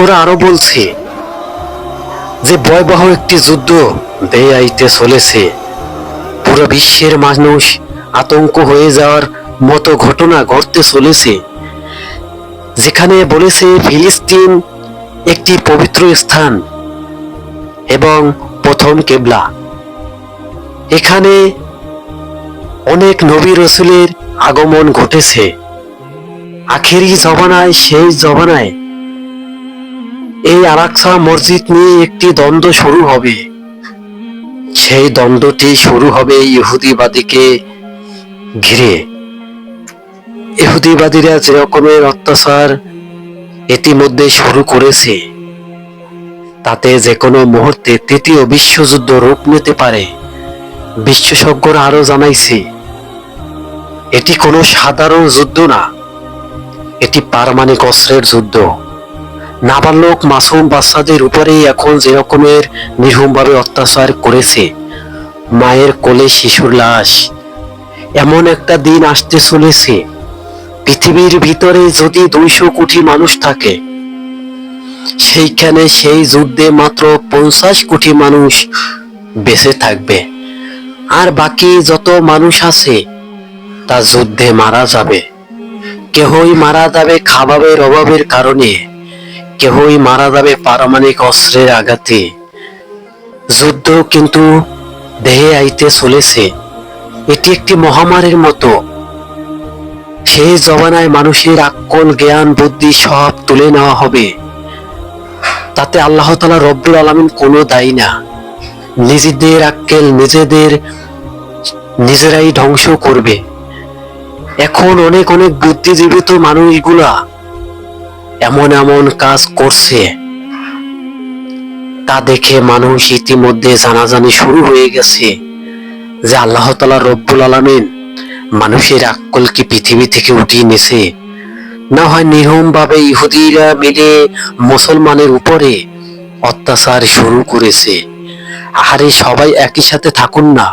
বিশেষজ্ঞরা আরও বলছে যে ভয়াবহ একটি যুদ্ধ দেয়ে আইতে চলেছে। পুরো বিশ্বের মানুষ আতঙ্ক হয়ে যাওয়ার মতো ঘটনা ঘটতে চলেছে। যেখানে বলেছে ফিলিস্তিন একটি পবিত্র স্থান এবং প্রথম কেবলা। এখানে অনেক নবী রসুলের আগমন ঘটেছে। আখেরি জবানায় সেই জবানায় এই আরাকসা মসজিদ নিয়ে একটি দ্বন্দ্ব শুরু হবে। সেই দ্বন্দ্বটি শুরু হবে ইহুদিবাদীকে ঘিরে। ইহুদিবাদীরা যে রকমের অত্যাচার ইতিমধ্যে শুরু করেছে, তাতে যে কোনো মুহূর্তে তৃতীয় বিশ্বযুদ্ধ রূপ নিতে পারে, বিশেষজ্ঞরা আরও জানাইছে। এটি কোনো সাধারণ যুদ্ধ না, এটি পারমাণিক অস্ত্রের যুদ্ধ। নাবালক মাসুম বাচ্চাদের উপরে এখন যে রকমের নির্মমভাবে অত্যাচার করেছে, মায়ের কোলে শিশুর লাশ। এমন একটা দিন আসতে চলেছে। পৃথিবীর ভিতরে যদি দুইশো কোটি মানুষ থাকে, সেইখানে সেই যুদ্ধে মাত্র পঞ্চাশ কোটি মানুষ বেঁচে থাকবে। আর বাকি যত মানুষ আছে, তা যুদ্ধে মারা যাবে। কেহই মারা যাবে খাবারের অভাবের কারণে। কেহই মারা যাবে পারমাণবিক অস্ত্রের আঘাতে। যুদ্ধ কিন্তু দেহে আইতে চলেছে। এটি একটি মহামারীর মতো। সেই জমানায় মানুষের আক্কল জ্ঞান, বুদ্ধি সব তুলে নেওয়া হবে। তাতে আল্লাহ তালা রব্বুল আলমিন কোনো দায়ী না। নিজেদের আক্কেল নিজেদের নিজেরাই ধ্বংস করবে। এখন অনেক অনেক বুদ্ধিজীবিত মানুষগুলা এমন এমন কাজ করছে। তা দেখে মানুষ ইতিমধ্যে জানাজানি শুরু হয়ে গেছে যে আল্লাহ তালা রব্বুল আলমিন মানুষের আক্কলকে পৃথিবী থেকে উঠিয়ে নিছে না হয় নির্মম ভাবে ইহুদিরা মিলে মুসলমানের উপরে অত্যাচার শুরু করেছে। আরে সবাই একই সাথে থাকুন না,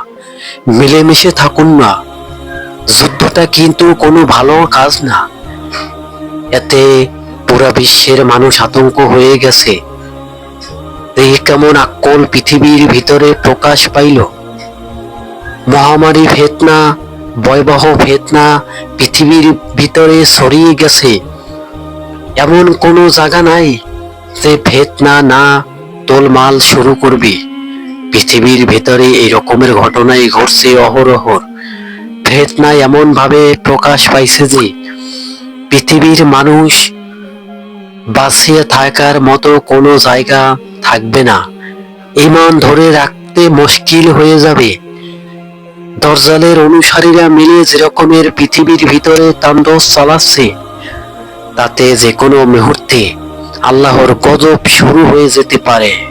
মিলেমিশে থাকুন না। যুদ্ধটা কিন্তু কোনো ভালো কাজ না। এতে পুরা বিশ্বের মানুষ আতঙ্ক হয়ে গেছে। এই কেমন আক্কল পৃথিবীর ভিতরে প্রকাশ পাইল? মহামারী ফেতনা, ভয়াবহ ফেতনা পৃথিবীর ভিতরে ছড়িয়ে গেছে। এমন কোনো জায়গা নাই যে ফেতনা না তোলমাল শুরু করবে। পৃথিবীর ভেতরে এই রকমের ঘটনাই ঘটছে অহরহর ফেতনা এমন ভাবে প্রকাশ পাইছে যে পৃথিবীর মানুষ বাঁচিয়ে থাকার মতো কোনো জায়গা থাকবে না। ইমান ধরে রাখতে মুশকিল হয়ে যাবে। দরজালের অনুসারীরা মিলে যেরকমের পৃথিবীর ভিতরে তাণ্ডব চালাচ্ছে, তাতে যে কোনো মুহূর্তে আল্লাহর গজব শুরু হয়ে যেতে পারে।